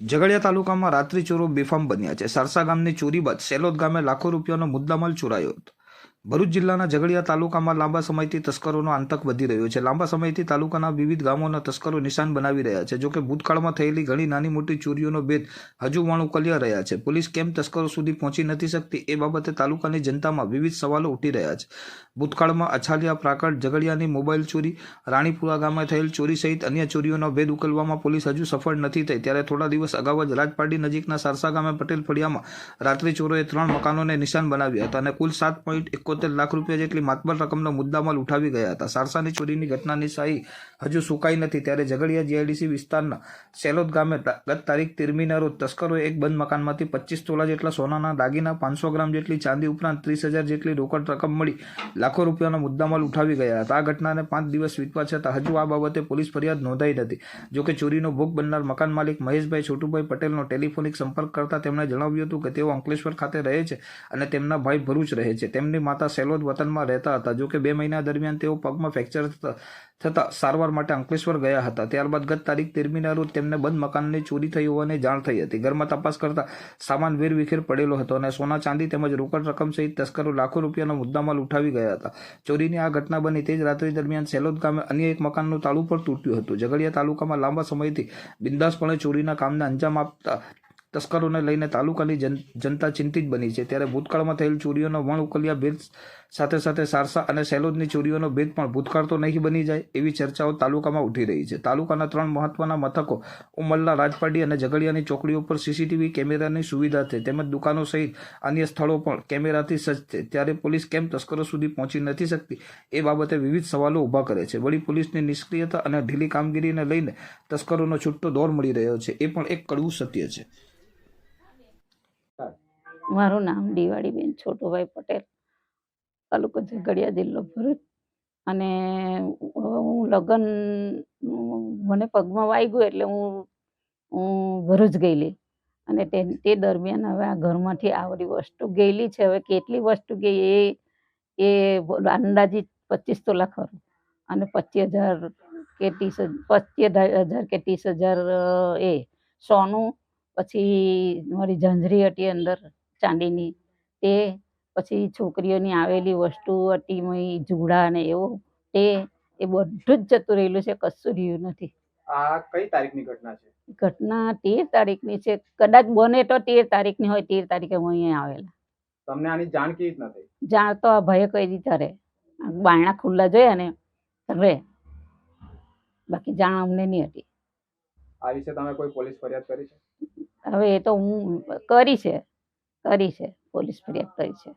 ઝઘડિયા તાલુકામાં રાત્રિ ચોરો બેફામ બન્યા છે. સરસા ગામની ચોરી બાદ સેલોદ ગામે લાખો રૂપિયાનો મુદ્દામાલ ચોરાયો હતો. ભરૂચ જિલ્લાના ઝઘડિયા તાલુકામાં લાંબા સમયથી તસ્કરોનો આતંક વધી રહ્યો છે. લાંબા સમયથી તાલુકાના વિવિધ ગામોના તસ્કરો નિશાન બનાવી રહ્યા છે, જોકે ભૂતકાળમાં થયેલી ઘણી નાની મોટી ચોરીઓનો ભેદ હજુ પણ ઉકલ્યા રહ્યા છે. પોલીસ કેમ તસ્કરો સુધી પહોંચી નથી શકતી એ બાબતે તાલુકાની જનતામાં વિવિધ સવાલો ઉઠી રહ્યા છે. ભૂતકાળમાં અછાલિયા પ્રાકટ ઝઘડિયાની મોબાઈલ ચોરી, રાણીપુરા ગામે થયેલ ચોરી સહિત અન્ય ચોરીઓનો ભેદ ઉકેલવામાં પોલીસ હજુ સફળ નથી થઈ. ત્યારે થોડા દિવસ અગાઉ જ રાજપાડી નજીકના સારસા ગામે પટેલ ફળિયામાં રાત્રિ ચોરોએ ત્રણ મકાનોને નિશાન બનાવ્યા હતા અને કુલ સાત પોઈન્ટ એકોતેર લાખ રૂપિયા જેટલી માતબર રકમનો મુદ્દામાલ ઉઠાવી ગયા હતા. સારસાની ચોરીની ઘટનાની શાહી હજુ સુકાઈ નથી. ત્યારે ઝઘડિયા જીઆઈડીસી વિસ્તારના સેલોદ ગામે ગત તારીખ તેરમીના રોજ તસ્કરોએ એક બંધ મકાનમાંથી પચીસ તોલા જેટલા સોનાના દાગીના, પાંચસો ગ્રામ જેટલી ચાંદી ઉપરાંત ત્રીસ હજાર જેટલી રોકડ રકમ મળી લાખો રૂપિયાનો મુદ્દામાલ ઉઠાવી ગયા હતા. આ ઘટનાને પાંચ દિવસ વીતવા છતાં હજુ આ બાબતે પોલીસ ફરિયાદ નોંધાઈ નથી. જોકે ચોરીનો ભોગ બનનાર મકાન માલિક મહેશભાઈ છોટુભાઈ પટેલનો ટેલિફોનિક સંપર્ક કરતા તેમણે જણાવ્યું હતું કે તેઓ અંકલેશ્વર ખાતે રહે છે અને તેમના ભાઈ ભરૂચ રહે છે. તેમની માતા સેલોદ વતનમાં રહેતા હતા. જોકે બે મહિના દરમિયાન તેઓ પગમાં ફ્રેક્ચર થતાં સારવાર માટે અંકલેશ્વર ગયા હતા. ત્યારબાદ ગત તારીખ તેરમીના રોજ તેમને બંધ મકાનની ચોરી થઈ હોવાની જાણ થઈ હતી. ઘરમાં તપાસ કરતા સામાન વેરવિખેર પડેલો હતો અને સોના ચાંદી તેમજ રોકડ રકમ સહિત તસ્કરો લાખો રૂપિયાનો મુદ્દામાલ ઉઠાવી ગયા હતા. ચોરીની આ ઘટના બની તે જ રાત્રિ દરમિયાન સેલોદ ગામે અન્ય એક મકાનનું તાળું પણ તૂટ્યું હતું. ઝઘડિયા તાલુકામાં લાંબા સમયથી બિંદાસપણે ચોરીના કામને અંજામ આપતા તસ્કરોને લઈને તાલુકાની જન, જનતા ચિંતિત બની છે. ત્યારે ભૂતકાળમાં થયેલ ચોરીઓનો વણ ઉકલ્યા ભેદ સાથે સાથે સારસા અને સેલોદની ચોરીઓનો ભેદ પણ ભૂતકાળ તો નહીં બની જાય એવી ચર્ચાઓ તાલુકામાં ઉઠી રહી છે. તાલુકાના ત્રણ મહત્વના મથકો ઉમલ્લા, રાજપાડી અને ઝઘડિયાની ચોકડીઓ પર સીસીટીવી કેમેરાની સુવિધા છે. તેમજ દુકાનો સહિત અન્ય સ્થળો પણ કેમેરાથી સજ્જ છે. ત્યારે પોલીસ કેમ તસ્કરો સુધી પહોંચી નથી શકતી એ બાબતે વિવિધ સવાલો ઊભા કરે છે. વળી પોલીસની નિષ્ક્રિયતા અને ઢીલી કામગીરીને લઈને તસ્કરોનો છૂટો દોર મળી રહ્યો છે. એ પણ એક કડવું સત્ય છે. મારું નામ દિવાળીબેન છોટુભાઈ પટેલ, તાલુકો ઝઘડિયા જિલ્લો ભરૂચ. અને હું લગ્ન, મને પગમાં વાગ્યું એટલે હું હું ભરૂચ ગયેલી. અને તે તે દરમિયાન હવે આ ઘરમાંથી આવડી વસ્તુ ગયેલી છે. હવે કેટલી વસ્તુ ગઈ એ એ અંદાજિત પચીસ તોલા ખરું અને પચીસ હજાર કે ત્રીસ પચીસ હજાર કે ત્રીસ હજાર એ સોનું, પછી મારી ઝંઝરી હતી અંદર. ચાંદીની. તે પછી છોકરીઓની આવેલી વસ્તુ અટીમય જુડા ને એવું તે એ બધું જ જતું રહેલું છે કશું રહ્યું નથી. આ કઈ તારીખની ઘટના છે? ઘટના તેર તારીખની છે. કદાચ બને તો તેર તારીખની હોય તેર તારીખે હું અહીંયા આવેલા. તમને આની જાણ કેવી રીતના થઈ? જાણ તો આ ભય કઈ રીતે રે બાયણા ખુલ્લા જોયા ને રે બાકી જાણ અમને નહીં હતી. આ વિશે તમે કોઈ પોલીસ ફરિયાદ કરી છે? હવે એ તો હું કરી છે. કરી છે પોલીસ ફરિયાદ કરી છે.